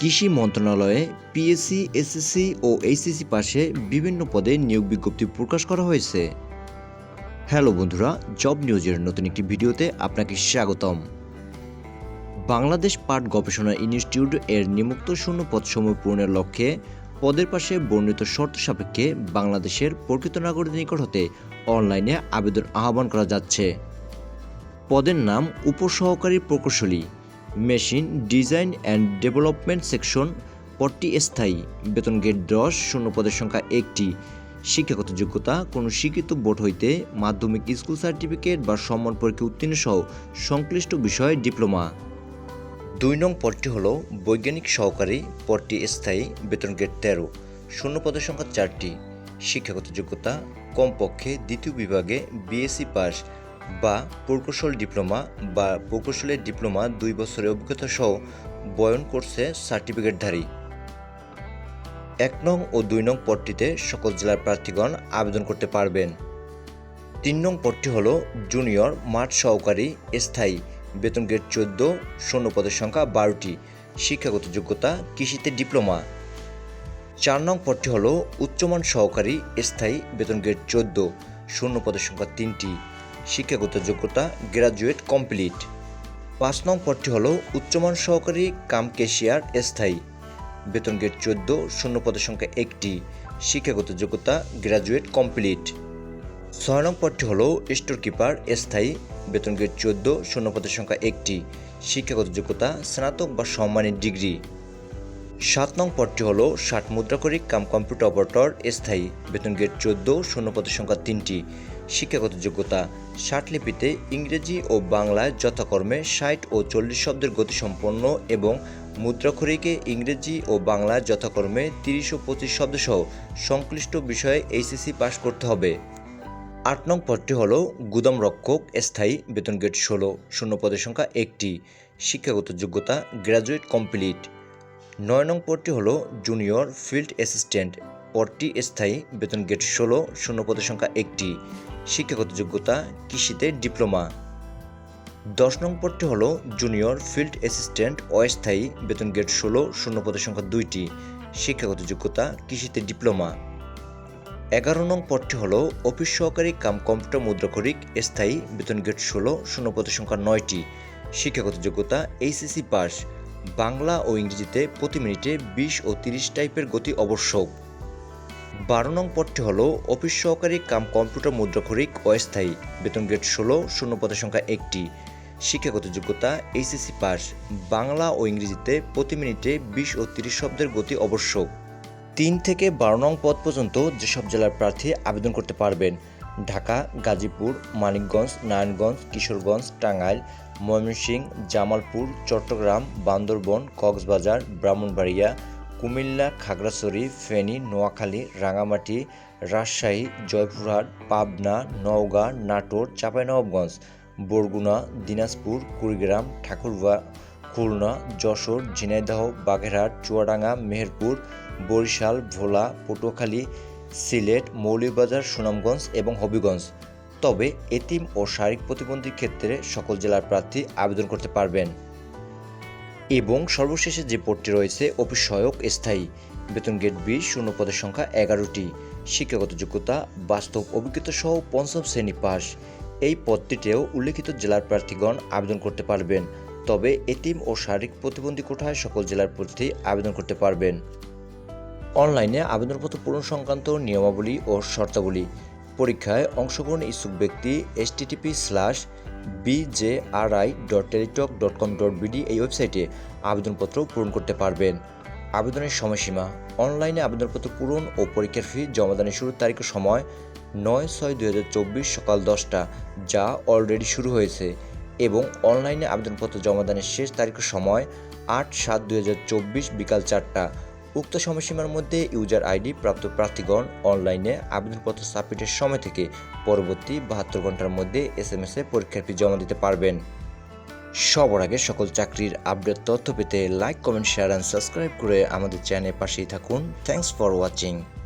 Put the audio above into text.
কৃষি মন্ত্রণালয়ে PSC, SSC ও HSC পাশে বিভিন্ন পদে নিয়োগ বিজ্ঞপ্তি প্রকাশ করা হয়েছে। হ্যালো বন্ধুরা, জব নিউজের নতুন একটি ভিডিওতে আপনাকে স্বাগতম। বাংলাদেশ পাট গবেষণা ইনস্টিটিউট এর নিমুক্ত শূন্য পদসমূহ পূরণের লক্ষ্যে পদের পাশে বর্ণিত শর্ত সাপেক্ষে বাংলাদেশের প্রকৃত নাগরিকদের নিকট হতে অনলাইনে আবেদন আহ্বান করা যাচ্ছে। পদের নাম উপসহকারী প্রকৌশলী machine design and development section পদটি স্থায়ী। বেতন গেট দশ, শূন্য পদের সংখ্যা একটি। শিক্ষাগত যোগ্যতা, কোনো শিক্ষিত বোর্ড হইতে মাধ্যমিক স্কুল সার্টিফিকেট বা সম্মান পরীক্ষা উত্তীর্ণ সহ সংশ্লিষ্ট বিষয়ে ডিপ্লোমা। দুই নং পদটি হল বৈজ্ঞানিক সহকারী, পদটি স্থায়ী, বেতন গেট তেরো, শূন্য পদের সংখ্যা চারটি। শিক্ষাগত যোগ্যতা, কমপক্ষে দ্বিতীয় বিভাগে বিএসসি পাস বা প্রকৌশল ডিপ্লোমা বা প্রকৌশলের ডিপ্লোমা দুই বছরের অভিজ্ঞতা সহ বয়ন কোর্সে সার্টিফিকেটধারী। এক নং ও দুই নং পদটিতে সকল জেলার প্রার্থীগণ আবেদন করতে পারবেন। তিন নং পদটি হল জুনিয়র, মাঠ সহকারী, স্থায়ী, বেতন গ্রেড চোদ্দ, শূন্য পদের সংখ্যা বারোটি, শিক্ষাগত যোগ্যতা, কৃষিতে ডিপ্লোমা। চার নং পদটি হল উচ্চমান সহকারী, স্থায়ী, বেতন গ্রেড চোদ্দ, শূন্য পদের সংখ্যা তিনটি শিক্ষাগত যোগ্যতা গ্র্যাজুয়েট কমপ্লিট পাঁচ নং পদটি হল উচ্চমান সহকারী কাম কেশিয়ার স্থায়ী। বেতন গেট চোদ্দ, শূন্য পদের সংখ্যা একটি। শিক্ষাগত যোগ্যতা গ্র্যাজুয়েট কমপ্লিট ছয় নং পদটি হল স্টোর কিপার স্থায়ী। বেতন গেট চোদ্দ, শূন্য পদের সংখ্যা একটি। শিক্ষাগত যোগ্যতা স্নাতক বা সম্মানের ডিগ্রি। সাত নং পদটি হল ষাট মুদ্রাকরিক কাম কম্পিউটার অপারেটর স্থায়ী। বেতন গেট চোদ্দ, শূন্য পদের সংখ্যা তিনটি। শিক্ষাগত যোগ্যতা লিপিতে ইংরেজি ও বাংলায় যথাকর্মে ষাট ও চল্লিশ শব্দের গতিসম্পন্ন এবং মুদ্রাক্ষরিকে ইংরেজি ও বাংলায় যথাকর্মে তিরিশ ও পঁচিশ শব্দসহ সংশ্লিষ্ট বিষয়ে এইচএসসি পাশ করতে হবে। আট নং পদটি হল গুদাম রক্ষক স্থায়ী বেতন গেট ষোলো, শূন্য পদের সংখ্যা একটি, শিক্ষাগত যোগ্যতা গ্র্যাজুয়েট কমপ্লিট। নয় নং পদটি হল জুনিয়র ফিল্ড অ্যাসিস্ট্যান্ট, পদটি স্থায়ী বেতন গেট ষোলো, শূন্য পদের সংখ্যা একটি শিক্ষাগত যোগ্যতা, কৃষিতে ডিপ্লোমা। দশ নং পদটি হল জুনিয়র ফিল্ড অ্যাসিস্ট্যান্ট অস্থায়ী বেতন গেট ষোলো, শূন্য পদের সংখ্যা দুইটি। শিক্ষাগত যোগ্যতা, কৃষিতে ডিপ্লোমা। এগারো নং পদটি হল অফিস সহকারী কাম কম্পিউটার মুদ্রাক্ষরিক, স্থায়ী বেতন গেট ষোলো, শূন্য পদের সংখ্যা নয়টি। শিক্ষাগত যোগ্যতা, এইচএসসি পাস। বাংলা ও ইংরেজিতে প্রতি মিনিটে বিশ ও তিরিশ টাইপের গতি আবশ্যক। বারো নং পদটি হল অফিস সহকারী কাম কম্পিউটার মুদ্রাক্ষরিক অস্থায়ী। বেতন গেট ষোলো, শূন্য পদের সংখ্যা একটি। শিক্ষাগত যোগ্যতা এইচএসসি পাস। বাংলা ও ইংরেজিতে প্রতি মিনিটে বিশ ও তিরিশ শব্দের গতি আবশ্যক। তিন থেকে বারো নং পদ পর্যন্ত যেসব জেলার প্রার্থী আবেদন করতে পারবেন, ঢাকা, গাজীপুর, মানিকগঞ্জ, নারায়ণগঞ্জ, কিশোরগঞ্জ, টাঙ্গাইল, ময়মনসিংহ, জামালপুর, চট্টগ্রাম, বান্দরবন, কক্সবাজার, ব্রাহ্মণবাড়িয়া কুমিল্লা, খাগড়াছড়ি, ফেনী, নোয়াখালী রাঙামাটি রাজশাহী, জয়পুরহাট, পাবনা, নওগাঁ, নাটোর, চাঁপাইনবাবগঞ্জ, বরগুনা, দিনাজপুর, কুড়িগ্রাম ঠাকুরবা খুলনা, যশোর, ঝিনাইদহ, বাগেরহাট, চুয়াডাঙ্গা, মেহেরপুর, বরিশাল, ভোলা, পটুয়াখালী, সিলেট, মৌলভীবাজার, সুনামগঞ্জ এবং হবিগঞ্জ। তবে এতিম ও শারীরিক প্রতিবন্ধীর ক্ষেত্রে সকল জেলার প্রার্থী আবেদন করতে পারবেন। এবং সর্বশেষে যে পদটি রয়েছে অফিস সহায়ক স্থায়ী। বেতন গেট বিশ শূন্য পদের সংখ্যা এগারোটি। শিক্ষাগত যোগ্যতা, বাস্তব অভিজ্ঞতা সহ পঞ্চম শ্রেণি পাস। এই পদটিতেও উল্লেখিত জেলার প্রার্থীগণ আবেদন করতে পারবেন। তবে এতিম ও শারীরিক প্রতিবন্ধী কোঠায় সকল জেলার প্রার্থী আবেদন করতে পারবেন। অনলাইনে আবেদনপত্র পূরণ সংক্রান্ত নিয়মাবলী ও শর্তাবলী। পরীক্ষায় অংশগ্রহণ ইচ্ছুক ব্যক্তি HTTP slash BJRI dot teletalk dot com dot BD এই ওয়েবসাইটে আবেদনপত্র পূরণ করতে পারবেন। আবেদনের সময়সীমা, অনলাইনে আবেদনপত্র পূরণ ও পরীক্ষার ফি জমাদানের শুরুর তারিখ সময় নয় ছয় দুই হাজার চব্বিশ সকাল দশটা, যা অলরেডি শুরু হয়েছে, এবং অনলাইনে আবেদনপত্র জমাদানের শেষ তারিখ সময় আট সাত দুই হাজার চব্বিশ বিকাল চারটা। উক্ত সময়সীমার মধ্যে ইউজার আইডি প্রাপ্ত প্রার্থীগণ অনলাইনে আবেদনপত্র সাবমিটের সময় থেকে পরবর্তী বাহাত্তর ঘণ্টার মধ্যে এস এম এস এ পরীক্ষার ফি জমা দিতে পারবেন। সবার আগে সকল চাকরির আপডেট তথ্য পেতে like comment share and subscribe করে আমাদের চ্যানেলের পাশেই থাকুন। Thanks for watching